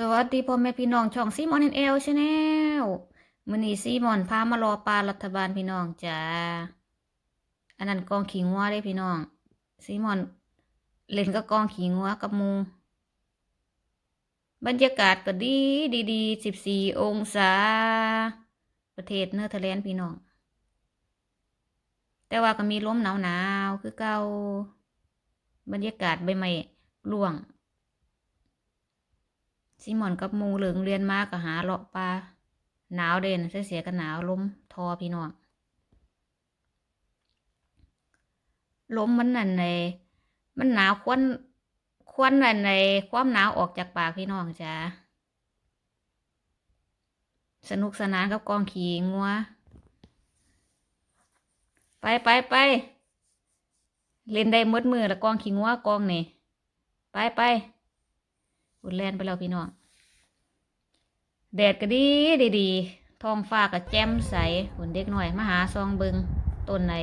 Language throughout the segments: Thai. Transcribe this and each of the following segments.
สวัสดีพ่อแม่พี่น้องช่องซีมอนเอลชาแนลมือนี้ซีมอนพามารอปลารัฐบาลพี่น้องจ้าอันนั้นกองขิงงัวเด้พี่น้องซีมอนเล่นกับกองขิงงัวกับมู บรรยากาศก็ดีดีดีสิบสี่องศา ประเทศเนเธอร์แลนด์พี่น้อง แต่ว่าก็มีลมหนาวหนาวคือเก่าบรรยากาศใบไม้ร่วง ซิมอนกับมูเหลืองเรียนมาก็หาเลาะปลาหนาวเด่นเสียเสียกันหนาวลมทอพี่น้องลมมันนั่นในมันหนาวควันควันนั่นในความหนาวออกจากปากพี่น้องจ้าสนุกสนานกับกองขี่งัว ไปไปไปเล่นได้มดมือแล้วกองขี่งัวกองนี่ ไปไป บุญแลนไปแล้วพี่น้อง แดดก็ดีดีดีท้องฟ้าก็แจ่มใสฝนเด็กหน่อยมาหาซองเบิงต้นไหน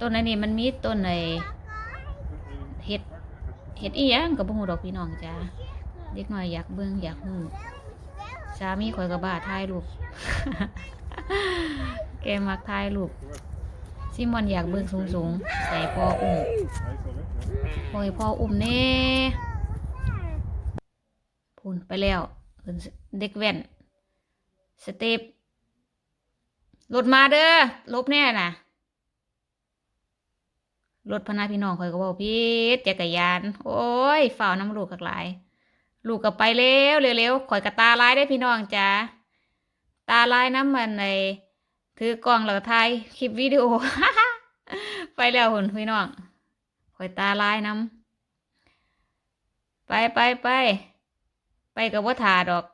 ต้นไหนนี่มันมีต้นไหนเห็ดเห็ดอีหยังกับบุหูดอกพี่น้องจ้าเด็กหน่อยอยากเบิงอยากหูสามีข่อยกับบ้าถ่ายรูปแกมักถ่ายรูปซิมอนอยากเบิงสูงสูงๆใส่พ่ออุ้มพอให้พ่ออุ้มแน่ พูนไปแล้วเด็กแว่น สเตปรถมาเด้อลบแน่น่ะรถพนาพี่น้องคอยก็บอกพี่จักรยาน โอ้ยฝ่าวน้ำลูกกักหลาย ลูกก็ไปเร็วเร็วๆข่อยกระตาลายได้พี่น้องจ้าตาลายน้ำมันในถือกล้องแล้วก็ถ่ายคลิปวิดีโอไปแล้วหุ่นพี่น้องข่อยตาลายน้ำไปไปไป ไปกับว่าถาดอก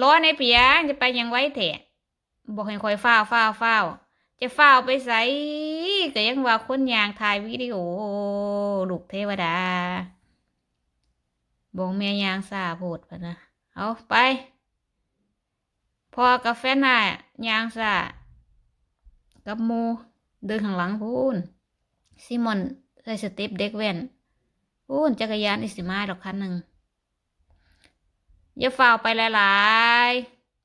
ร้อในเปียจะไปยังไว้เถะบอกให้คอยฟ้าวฟ้าวฟ้าจะฟ้าไปใส่ก็ยังว่าคนยางถ่ายวิดีโอลูกเทวดาบอกแม่ยยางซาโพดพะนะเอาไป พอกับแฟนน่ะยางซากับมูเดินข้างหลังพูนซิมอนใส่สเต็ปเด็กแว่นพูนจักรยานอิสิมาดอกคันหนึ่ง อย่าฝ่าไปหลาย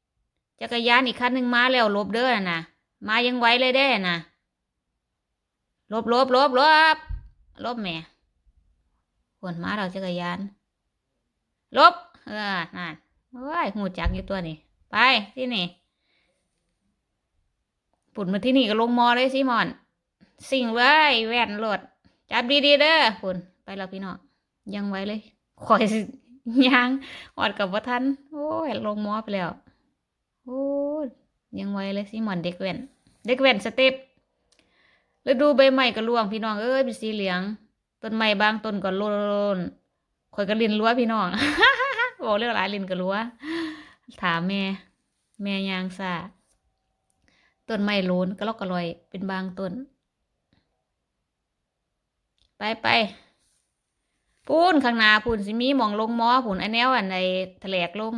ๆ จักรยานอีกคันหนึ่งมาแล้วลบเด้อนะมายังไวเลยเด้นะลบลบลบลบลบแหม่ขวนมาเราจักรยาน ลบ เออนั่นโอ้ยหูจักอยู่ตัวนี่ไปที่นี่ปุ่นมาที่นี่ก็ลงมอเลยสิมอน สิ่งเลยแว่นรถจับดีๆเด้อปุ่นไปแล้วพี่น้องยังไวเลยคอยสิ ยังหอดกับว่าทันโอ้ยลงมอไปแล้วโอ้ยังไวเลยสิหมอนเด็กแว่น เด็กแว่นสเต็ปฤดูใบไม้ก็ร่วงพี่น้องเอ้ยเป็นสีเหลือง ต้นไม้บางต้นก็โลนข่อยก็ลินรั้วพี่น้องบอกเรื่องหลายลินก็รั้วถามแม่ แม่ยางซาต้นไม้โลนก็ลอกกระลอยเป็นบางต้น ไปไป พูนข้างหน้าพูนสิมีหมองลงหมอพูนไอแนวอันในแถลกลง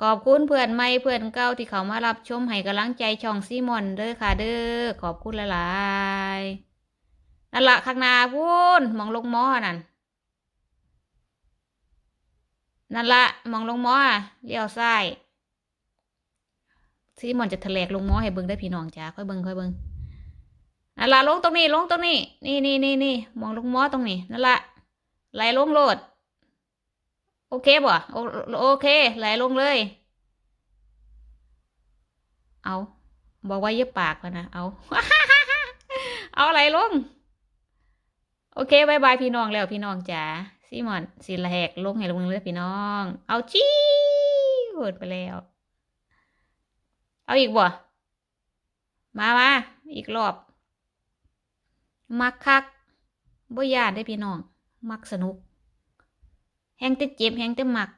ขอบคุณเพื่อนใหม่เพื่อนเก่าที่เขามารับชมให้กำลังใจช่องซีมอนเด้อค่ะเด้อขอบคุณหลายๆนั่นละข้างหน้าพูนมองลงหมอนั่นนั่นละมองลงหมอเลี้ยวซ้ายซีมอนจะแถลกลงหมอให้เบิ่งได้พี่น้องจ้าค่อยเบิ่งค่อยเบิ่ง นั่นละลงตรงนี้ลงตรงนี้ นี่นี่นี่นี่มองลงมอตรงนี้นั่นละไหลลงโลด โอเคบ่โอโอเค ไหลลงเลย เอาบอกว่าเย็บปากพะนะเอาเอาไหลลง โอเคบายบายพี่น้องแล้วพี่น้องจ๋าซีมอนสิละแหกลงให้ลงเลยพี่น้อง เอาจี้โหดไปแล้ว เอาอีกบ่มามาอีกรอบ มักคักบ่ยานได้พี่น้อง มักสนุกแฮงแต่เจ็บแฮงแต่มัก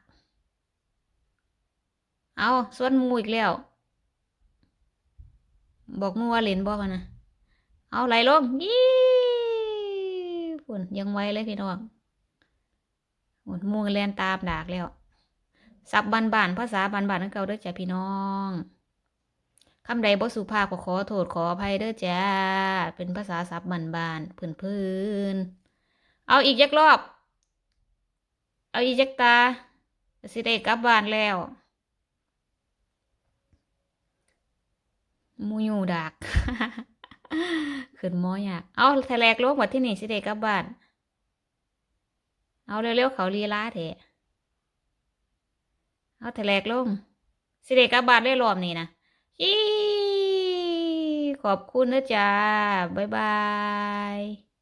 เอาส่วนมูอีกแล้ว บอกมูว่าเล่นบอกนะเอาไหลลงยี่ฝุ่นยังไวเลยพี่น้องฝุ่นมูแลนตามดากแล้ว สับบานบานๆภาษาบานบานนั่นเก่าด้อจ้ะพี่น้อง คำใดบ่สุภาพก็ขอโทษขออภัยเด้อจ้า เป็นภาษาศัพท์บ้านๆพื้นๆเอาอีกยักรอบ เอาอีจักตา สิได้กลับบ้านแล้วมูยูดักขึ้นมอยาก เอาแถลกลงวัดที่นี่สิได้กลับบ้าน เอาเร็วๆเขาลีลาเถอะเอาแถลกลงสิเดกลับบานได้รอบนี้นะ อีขอบคุณนะจ๊ะ บ๊ายบาย